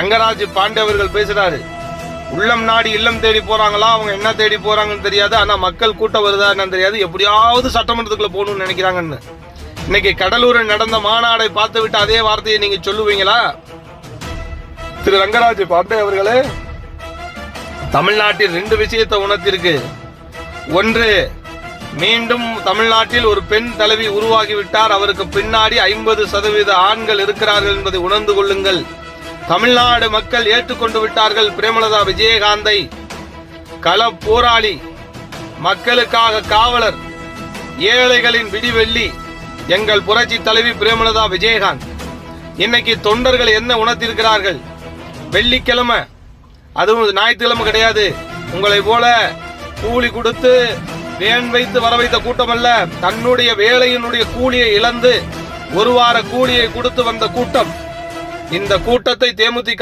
ரங்கராஜ் பாண்டே அவர்கள் பேசுறாரு. உள்ளம் நாடி இல்லம் தேடி போறாங்களா? அவங்க என்ன தேடி போறாங்கன்னு தெரியாது. ஆனா மக்கள் கூட்டம் வருதா என்னன்னு தெரியாது. எப்படியாவது சட்டமன்றத்துக்குள்ள போகணும்னு நினைக்கிறாங்கன்னு. இன்னைக்கு கடலூரில் நடந்த மாநாடை பார்த்து விட்டு அதே வார்த்தையை நீங்க சொல்லுவீங்களா? திரு ரங்கராஜ் பாண்டே அவர்களே தமிழ்நாட்டில் ரெண்டு விஷயத்தை உணர்த்திருக்கு. ஒன்று மீண்டும் தமிழ்நாட்டில் ஒரு பெண் தலைவி உருவாகிவிட்டார். அவருக்கு பின்னாடி ஐம்பது சதவீத ஆண்கள் இருக்கிறார்கள் என்பதை உணர்ந்து கொள்ளுங்கள். தமிழ்நாடு மக்கள் ஏற்றுக்கொண்டு விட்டார்கள் பிரேமலதா விஜயகாந்தை. கள போராளி மக்களுக்காக காவலர் ஏழைகளின் விடிவெள்ளி எங்கள் புரட்சி தலைவி பிரேமலதா விஜயகாந்த். இன்னைக்கு தொண்டர்கள் என்ன உணர்த்திருக்கிறார்கள்? வெள்ளிக்கிழமை அதுவும் ஞாயிற்றுக்கிழமை கிடையாது. உங்களை போல கூலி கொடுத்து வேன் வைத்து வர வைத்த கூட்டம் அல்ல தன்னுடைய வேலையினுடைய கூலியை இழந்து ஒரு வார கூலியை கொடுத்து வந்த கூட்டம். இந்த கூட்டத்தை தேமுதிக